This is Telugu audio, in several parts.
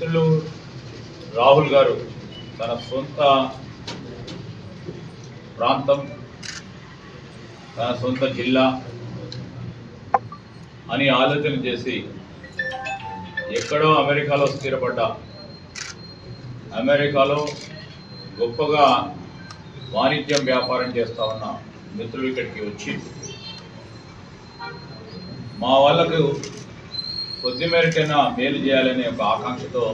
మిత్రులు రాహుల్ గారు తన సొంత ప్రాంతం తన సొంత జిల్లా అని ఆలోచన చేసి ఎక్కడో అమెరికాలో స్థిరపడ్డ. అమెరికాలో గొప్పగా వాణిజ్యం వ్యాపారం చేస్తా ఉన్న మిత్రులు ఇక్కడికి వచ్చి మా వాళ్ళకు కొద్ది మేరకైనా మేలు చేయాలనే ఒక ఆకాంక్షతో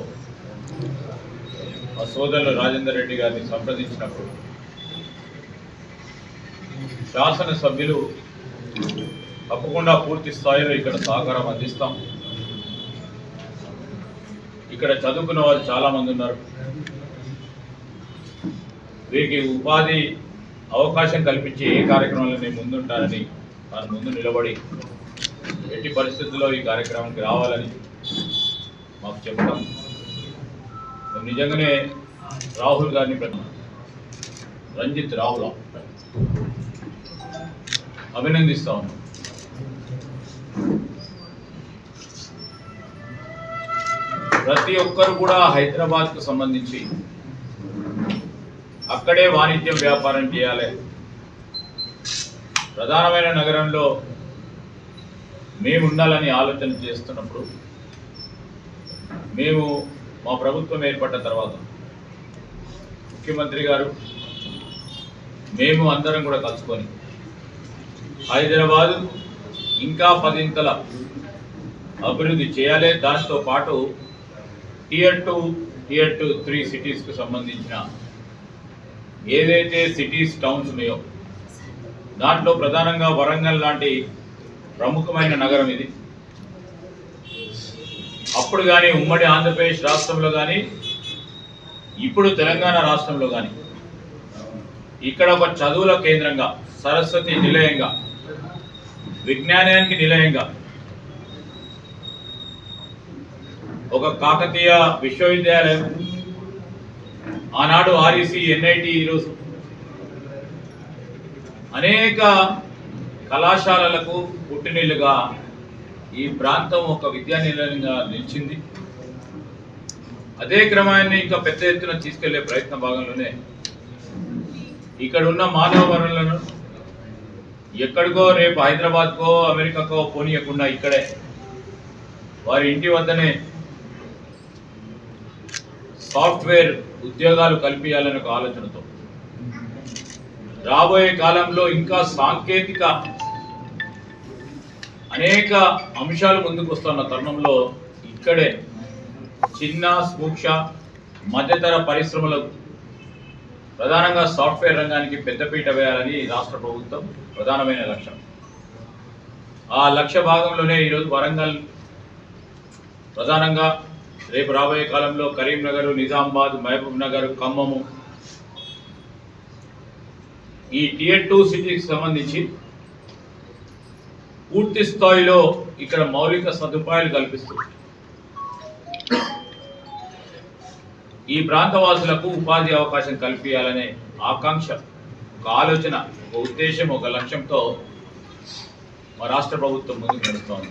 మా సోదరులు రాజేందర్ రెడ్డి గారిని సంప్రదించినప్పుడు శాసనసభ్యులు తప్పకుండా పూర్తి స్థాయిలో ఇక్కడ సహకారం అందిస్తాం. ఇక్కడ చదువుకున్న వారు చాలామంది ఉన్నారు. వీరికి ఉపాధి అవకాశం కల్పించి ఏ కార్యక్రమంలో నేను ముందుంటానని తాను ముందు నిలబడి ఎట్టి పరిస్థితుల్లో ఈ కార్యక్రమానికి రావాలని మాకు చెప్పడం. మేము నిజంగానే రాహుల్ గారిని రంజిత్ రాహుల్ అభినందిస్తా ఉన్నాం. ప్రతి ఒక్కరు కూడా హైదరాబాద్కు సంబంధించి అక్కడే వాణిజ్యం వ్యాపారం చేయాలి. ప్రధానమైన నగరంలో మేము ఉండాలని ఆలోచన చేస్తున్నప్పుడు మేము మా ప్రభుత్వం ఏర్పడ్డ తర్వాత ముఖ్యమంత్రి గారు మేము అందరం కూడా కలుసుకొని హైదరాబాదు ఇంకా పదింతల అభివృద్ధి చేయాలి. దాంతో పాటు tier two tier two three సిటీస్కి సంబంధించిన ఏదైతే సిటీస్ టౌన్స్ ఉన్నాయో దాంట్లో ప్రధానంగా వరంగల్ లాంటి ప్రముఖమైన నగరం ఇది. అప్పుడు కానీ ఉమ్మడి ఆంధ్రప్రదేశ్ రాష్ట్రంలో కానీ ఇప్పుడు తెలంగాణ రాష్ట్రంలో కానీ ఇక్కడ ఒక చదువుల కేంద్రంగా సరస్వతి నిలయంగా విజ్ఞానానికి నిలయంగా ఒక కాకతీయ విశ్వవిద్యాలయం ఆనాడు ఆర్ఈసి ఎన్ఐటి ఈరోజు అనేక కళాశాలలకు పుట్టినీళ్ళుగా ఈ ప్రాంతం ఒక విద్యానిలయంగా నిలిచింది. అదే క్రమాన్ని ఇంకా పెద్ద ఎత్తున తీసుకెళ్ళే ప్రయత్న భాగంలోనే ఇక్కడ ఉన్న మానవ వనరులను ఎక్కడికో రేపు హైదరాబాద్కో అమెరికాకో పోనీయకుండా ఇక్కడే వారి ఇంటి వద్దనే సాఫ్ట్వేర్ ఉద్యోగాలు కల్పించాలనే ఒక ఆలోచనతో రాబోయే కాలంలో ఇంకా సాంకేతిక అనేక అంశాలు ముందుకు వస్తున్న తరుణంలో ఇక్కడే చిన్న సూక్ష మధ్యతర పరిశ్రమలకు ప్రధానంగా సాఫ్ట్వేర్ రంగానికి పెద్దపీట వేయాలని రాష్ట్ర ప్రభుత్వం ప్రధానమైన లక్ష్యం. ఆ లక్ష్య భాగంలోనే ఈరోజు వరంగల్ ప్రధానంగా రేపు రాబోయే కాలంలో కరీంనగర్ నిజామాబాద్ మహబూబ్ నగర్ ఖమ్మము ఈ టియర్ టూ సిటీకి సంబంధించి పూర్తి స్థాయిలో ఇక్కడ మౌలిక సదుపాయాలు కల్పిస్తుంది. ఈ ప్రాంతవాసులకు ఉపాధి అవకాశం కల్పించాలనే ఆకాంక్ష ఒక ఆలోచన ఒక ఉద్దేశం ఒక లక్ష్యంతో మా రాష్ట్ర ప్రభుత్వం ముందుకు నడుస్తోంది.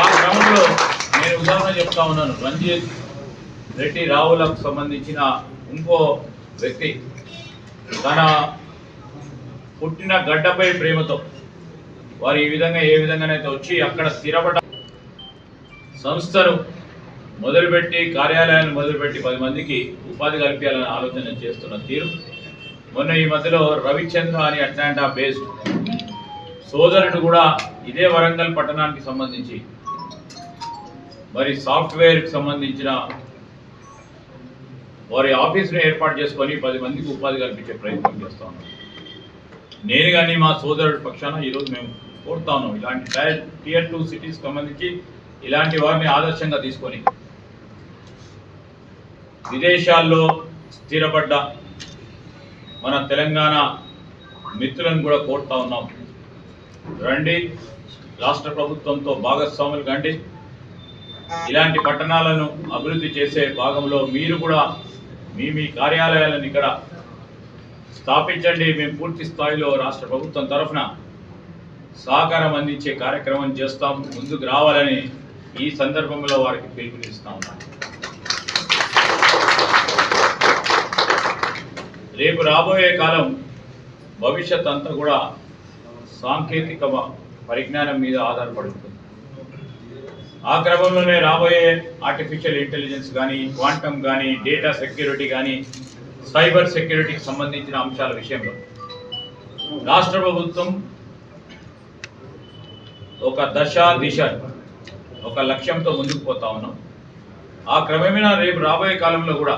ఆ క్రమంలో నేను ఉదాహరణ చెప్తా ఉన్నాను. రంజిత్ రెడ్డి రావులకు సంబంధించిన ఇంకో వ్యక్తి తన పుట్టిన గడ్డపై ప్రేమతో వారు ఈ విధంగా ఏ విధంగానైతే వచ్చి అక్కడ స్థిరపడ సంస్థను మొదలుపెట్టి కార్యాలయాన్ని మొదలుపెట్టి పది మందికి ఉపాధి కల్పించాలని ఆలోచన చేస్తున్న తీరు. మొన్న ఈ మధ్యలో రవిచంద్ర అని అట్లాంటా బేస్డ్ సోదరుడు కూడా ఇదే వరంగల్ పట్టణానికి సంబంధించి మరి సాఫ్ట్వేర్కి సంబంధించిన వారి ఆఫీసును ఏర్పాటు చేసుకొని పది మందికి ఉపాధి కల్పించే ప్రయత్నం చేస్తా ఉన్నాం. నేను కానీ మా సోదరుడి పక్షాన ఈరోజు మేము కోరుతా ఉన్నాం. ఇలాంటి టియర్ టూ సిటీస్ సంబంధించి ఇలాంటి వారిని ఆదర్శంగా తీసుకొని విదేశాల్లో స్థిరపడ్డ మన తెలంగాణ మిత్రులను కూడా కోరుతా ఉన్నాం. రండి రాష్ట్ర ప్రభుత్వంతో భాగస్వాములు కండి. ఇలాంటి పట్టణాలను అభివృద్ధి చేసే భాగంలో మీరు కూడా మీ మీ కార్యాలయాలను ఇక్కడ స్థాపించండి. మేము పూర్తి స్థాయిలో రాష్ట్ర ప్రభుత్వం తరఫున సహకారం అందించే కార్యక్రమం చేస్తాం. ముందుకు రావాలని ఈ సందర్భంలో వారికి పిలుపునిస్తా ఉన్నాను రేపు రాబోయే కాలం భవిష్యత్ అంతా కూడా సాంకేతిక పరిజ్ఞానం మీద ఆధారపడుతుంది ఆ క్రమంలోనే రాబోయే ఆర్టిఫిషియల్ ఇంటెలిజెన్స్ కానీ క్వాంటమ్ కానీ డేటా సెక్యూరిటీ కానీ సైబర్ సెక్యూరిటీకి సంబంధించిన అంశాల విషయంలో రాష్ట్ర ప్రభుత్వం ఒక దశ దిశ ఒక లక్ష్యంతో ముందుకు పోతా ఉన్నాం. ఆ క్రమేణా రేపు రాబోయే కాలంలో కూడా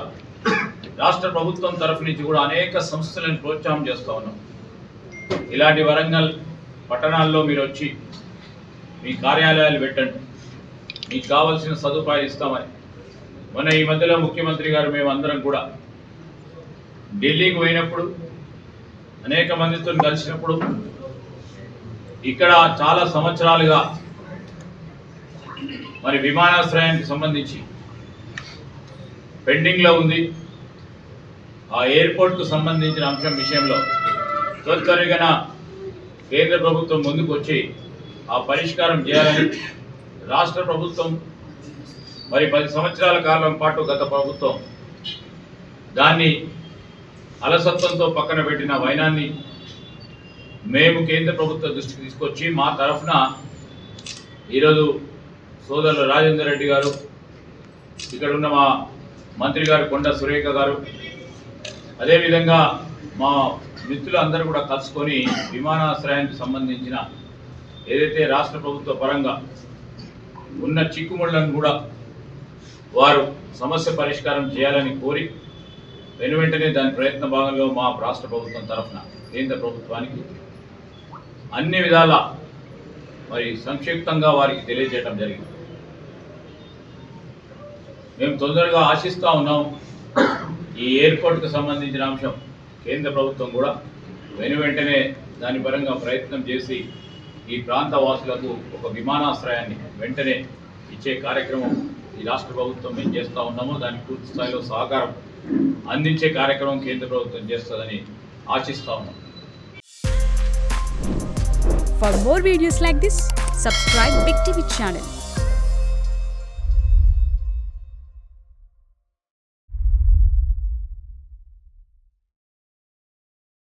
రాష్ట్ర ప్రభుత్వం తరఫు నుంచి కూడా అనేక సంస్థలను ప్రోత్సాహం చేస్తూ ఉన్నాం. ఇలాంటి వరంగల్ పట్టణాల్లో మీరు వచ్చి మీ కార్యాలయాలు పెట్టండి. మీకు కావాల్సిన సదుపాయాలు ఇస్తామని. మొన్న ఈ మధ్యలో ముఖ్యమంత్రి గారు మేము అందరం కూడా ఢిల్లీకి పోయినప్పుడు అనేక మందితో కలిసినప్పుడు ఇక్కడ చాలా సంవత్సరాలుగా మరి విమానాశ్రయానికి సంబంధించి పెండింగ్లో ఉంది. ఆ ఎయిర్పోర్ట్కు సంబంధించిన అంశం విషయంలో త్వరితగతిన కేంద్ర ప్రభుత్వం ముందుకు వచ్చి ఆ పరిష్కారం చేయాలని రాష్ట్ర ప్రభుత్వం మరి పది సంవత్సరాల కాలం పాటు గత ప్రభుత్వం దాన్ని అలసత్వంతో పక్కన పెట్టిన వైనాన్ని మేము కేంద్ర ప్రభుత్వ దృష్టికి తీసుకొచ్చి మా తరఫున ఈరోజు సోదరులు రాజేందర్ రెడ్డి గారు ఇక్కడ ఉన్న మా మంత్రి గారు కొండ సురేఖ గారు అదేవిధంగా మా మిత్రులు అందరూ కూడా కలుసుకొని విమానాశ్రయానికి సంబంధించిన ఏదైతే రాష్ట్ర ప్రభుత్వ పరంగా ఉన్న చిక్కుముళ్ళను కూడా వారు సమస్య పరిష్కారం చేయాలని కోరి వెను వెంటనే దాని ప్రయత్న భాగంలో మా రాష్ట్ర ప్రభుత్వం తరఫున కేంద్ర ప్రభుత్వానికి అన్ని విధాల మరి సంక్షిప్తంగా వారికి తెలియజేయడం జరిగింది. మేము తొందరగా ఆశిస్తూ ఉన్నాం. ఈ ఎయిర్పోర్ట్కు సంబంధించిన అంశం కేంద్ర ప్రభుత్వం కూడా వెను వెంటనే దాని పరంగా ప్రయత్నం చేసి ఈ ప్రాంత వాసులకు ఒక విమానాశ్రయాన్ని వెంటనే ఇచ్చే కార్యక్రమం ఈ రాష్ట్ర ప్రభుత్వం మేము చేస్తూ ఉన్నామో. దానికి పూర్తి స్థాయిలో సహకారం అందించే కార్యక్రమం కేంద్ర ప్రభుత్వం చేస్తుందని ఆశిస్తా ఉన్నాం. For more videos like this, subscribe Big TV channel.